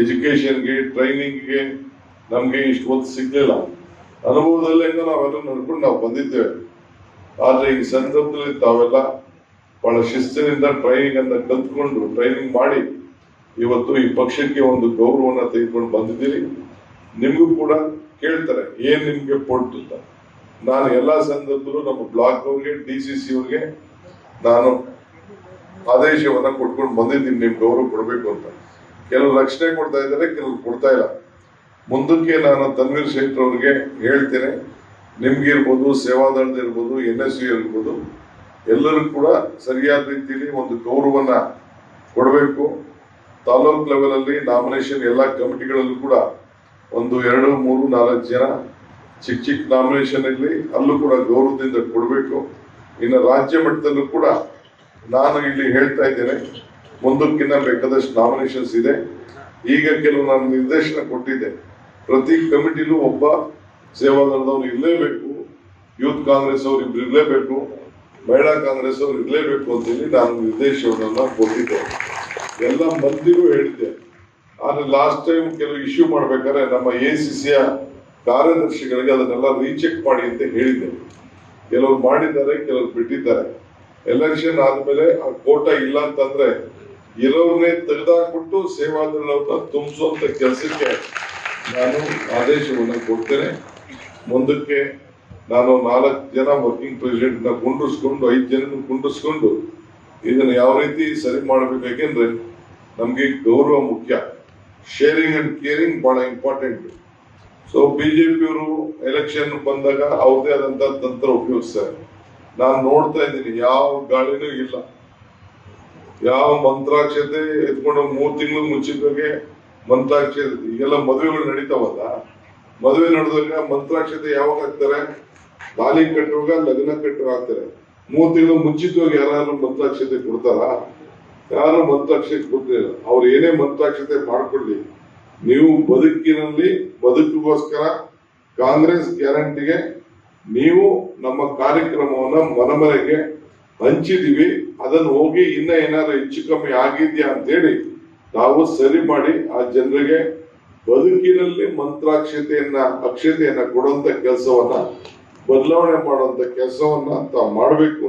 ಎಜುಕೇಶನ್ಗೆ ಟ್ರೈನಿಂಗ್ಗೆ ನಮಗೆ ಇಷ್ಟು ಹೊತ್ತು ಸಿಗ್ಲಿಲ್ಲ. ಅನುಭವದಲ್ಲಿಂದ ನಾವೆಲ್ಲ ನಡ್ಕೊಂಡು ನಾವು ಬಂದಿದ್ದೇವೆ. ಆದರೆ ಈ ಸಂದರ್ಭದಲ್ಲಿ ತಾವೆಲ್ಲ ಬಹಳ ಶಿಸ್ತಿನಿಂದ ಟ್ರೈನಿಂಗ್ ಅಂತ ಕಲ್ತ್ಕೊಂಡು ಟ್ರೈನಿಂಗ್ ಮಾಡಿ ಇವತ್ತು ಈ ಪಕ್ಷಕ್ಕೆ ಒಂದು ಗೌರವನ ತೆಗೆದುಕೊಂಡು ಬಂದಿದ್ದೀರಿ. ನಿಮಗೂ ಕೂಡ ಕೇಳ್ತಾರೆ, ಏನ್ ನಿಮ್ಗೆ ಅಂತ. ನಾನು ಎಲ್ಲಾ ಸಂದರ್ಭದಲ್ಲೂ ನಮ್ಮ ಬ್ಲಾಕ್ ಅವ್ರಿಗೆ ಡಿ ಸಿ ಸಿ ಅವ್ರಿಗೆ ನಾನು ಆದೇಶವನ್ನ ಕೊಟ್ಕೊಂಡು ಬಂದಿದ್ದೀನಿ ನಿಮ್ ಗೌರವ ಕೊಡ್ಬೇಕು ಅಂತ. ಕೆಲವು ರಕ್ಷಣೆ ಕೊಡ್ತಾ ಇದ್ದಾರೆ, ಕೆಲವು ಕೊಡ್ತಾ ಇಲ್ಲ. ಮುಂದಕ್ಕೆ ನಾನು ತನ್ವೀರ್ ಶೇಖರ್ ಅವ್ರಿಗೆ ಹೇಳ್ತೇನೆ, ನಿಮ್ಗೆ ಇರ್ಬೋದು, ಸೇವಾದಳದ ಇರ್ಬೋದು ಎನ್ ಎಸ್ ಯು ಇರ್ಬೋದು, ಎಲ್ಲರೂ ಕೂಡ ಸರಿಯಾದ ರೀತಿಯಲ್ಲಿ ಒಂದು ಗೌರವನ ಕೊಡಬೇಕು. ತಾಲೂಕ್ ಲೆವೆಲ್ ಅಲ್ಲಿ ನಾಮಿನೇಷನ್ ಎಲ್ಲ ಕಮಿಟಿಗಳಲ್ಲೂ ಕೂಡ ಒಂದು ಎರಡು, ಮೂರು, ನಾಲ್ಕು ಜನ ಚಿಕ್ಕ ಚಿಕ್ಕ ನಾಮಿನೇಷನ್ ಇರಲಿ ಅಲ್ಲೂ ಕೂಡ ಗೌರವದಿಂದ ಕೊಡಬೇಕು. ಇನ್ನು ರಾಜ್ಯ ಮಟ್ಟದಲ್ಲೂ ಕೂಡ ನಾನು ಇಲ್ಲಿ ಹೇಳ್ತಾ ಇದ್ದೇನೆ ಮುಂದಕ್ಕಿನ್ನ ಬೇಕಾದಷ್ಟು ನಾಮಿನೇಷನ್ಸ್ ಇದೆ. ಈಗ ಕೆಲವು ನಾನು ನಿರ್ದೇಶನ ಕೊಟ್ಟಿದ್ದೆ. ಪ್ರತಿ ಕಮಿಟಿಲೂ ಒಬ್ಬ ಸೇವಾದಳದವ್ರು ಇರಲೇಬೇಕು, ಯೂತ್ ಕಾಂಗ್ರೆಸ್ ಅವರು ಇಬ್ರು ಇರಲೇಬೇಕು, ಮಹಿಳಾ ಕಾಂಗ್ರೆಸ್ ಅವ್ರು ಇರಲೇಬೇಕು ಅಂತೇಳಿ ನಾನು ನಿರ್ದೇಶನವನ್ನ ಕೊಟ್ಟಿದ್ದೆ. ಎಲ್ಲ ಮಂದಿಗೂ ಹೇಳಿದ್ದೆ. ಆದರೆ ಲಾಸ್ಟ್ ಟೈಮ್ ಕೆಲವು ಇಶ್ಯೂ ಮಾಡ್ಬೇಕಾದ್ರೆ ನಮ್ಮ ಎ ಸಿ ಸಿಯ ಕಾರ್ಯದರ್ಶಿಗಳಿಗೆ ಅದನ್ನೆಲ್ಲ ರೀಚೆಕ್ ಮಾಡಿ ಅಂತ ಹೇಳಿದ್ದೆ. ಕೆಲವರು ಮಾಡಿದ್ದಾರೆ, ಕೆಲವರು ಬಿಟ್ಟಿದ್ದಾರೆ. ಎಲೆಕ್ಷನ್ ಆದ್ಮೇಲೆ ಆ ಕೋಟ ಇಲ್ಲ ಅಂತಂದ್ರೆ ಇರೋರ್ನೇ ತೆಗೆದಾಕ್ಬಿಟ್ಟು ಸೇವಾದಳ ತುಂಬಿಸುವಂತ ಕೆಲಸಕ್ಕೆ ನಾನು ಆದೇಶವನ್ನು ಕೊಡ್ತೇನೆ. ಮುಂದಕ್ಕೆ ನಾನು ನಾಲ್ಕು ಜನ ವರ್ಕಿಂಗ್ ಪ್ರೆಸಿಡೆಂಟ್ನ ಕುಂಡ್ರಿಸ್ಕೊಂಡು ಐದು ಜನ ಕುಂಡ್ರಿಸ್ಕೊಂಡು ಇದನ್ನು ಯಾವ ರೀತಿ ಸರಿ ಮಾಡ್ಬೇಕಾಗೆಂದ್ರೆ ನಮಗೆ ಗೌರವ ಮುಖ್ಯ. ಶೇರಿಂಗ್ ಅಂಡ್ ಕೇರಿಂಗ್ ಬಹಳ ಇಂಪಾರ್ಟೆಂಟ್ ಸೊ ಬಿಜೆಪಿಯವರು ಎಲೆಕ್ಷನ್ ಬಂದಾಗ ಅವ್ರದೇ ಆದಂತ ತಂತ್ರ ಉಪಯೋಗಿಸ್ತಾರೆ. ನಾನು ನೋಡ್ತಾ ಇದ್ದೀನಿ, ಯಾವ ಗಾಳಿನೂ ಇಲ್ಲ. ಯಾವ ಮಂತ್ರಾಕ್ಷತೆ ಎತ್ಕೊಂಡು ಮೂರ್ ತಿಂಗಳು ಮುಚ್ಚಿದಾಗೆ ಮಂತ್ರಾಕ್ಷತೆ, ಈಗೆಲ್ಲ ಮದುವೆಗಳು ನಡೀತಾವಲ್ಲ? ಮದುವೆ ನಡೆದಾಗ ಮಂತ್ರಾಕ್ಷತೆ ಯಾವಾಗ ಹಾಕ್ತಾರೆ? ಬಾಲಿ ಕಟ್ಟುವಾಗ, ಲಗ್ನ ಕಟ್ಟುವಾಗ ಹಾಕ್ತಾರೆ. ಮೂರ್ ತಿಂಗಳು ಮುಂಚಿತವಾಗಿ ಯಾರು ಮಂತ್ರಾಕ್ಷತೆ ಕೊಡ್ತಾರ? ಯಾರು ಮಂತ್ರಾಕ್ಷತೆ ಕೊಡ್ತಿಲ್ಲ ಅವ್ರು ಏನೇ ಮಂತ್ರಾಕ್ಷತೆ ಮಾಡ್ಕೊಳ್ಳಿ ನೀವು ಬದುಕಿನಲ್ಲಿ ಬದುಕಿಗೋಸ್ಕರ ಕಾಂಗ್ರೆಸ್ ಗ್ಯಾರಂಟಿಗೆ ನೀವು ನಮ್ಮ ಕಾರ್ಯಕ್ರಮವನ್ನ ಮನಮನೆಗೆ ಹಂಚಿದೀವಿ ಅದನ್ನು ಹೋಗಿ ಇನ್ನ ಏನಾದ್ರು ಹೆಚ್ಚು ಕಮ್ಮಿ ಆಗಿದ್ಯಾ ಅಂತೇಳಿ ನಾವು ಸರಿ ಮಾಡಿ ಆ ಜನರಿಗೆ ಬದುಕಿನಲ್ಲಿ ಮಂತ್ರಾಕ್ಷತೆಯನ್ನ, ಅಕ್ಷತೆಯನ್ನ ಕೊಡುವಂತ ಕೆಲಸವನ್ನ, ಬದಲಾವಣೆ ಮಾಡುವಂತ ಕೆಲಸವನ್ನ ತಾವು ಮಾಡಬೇಕು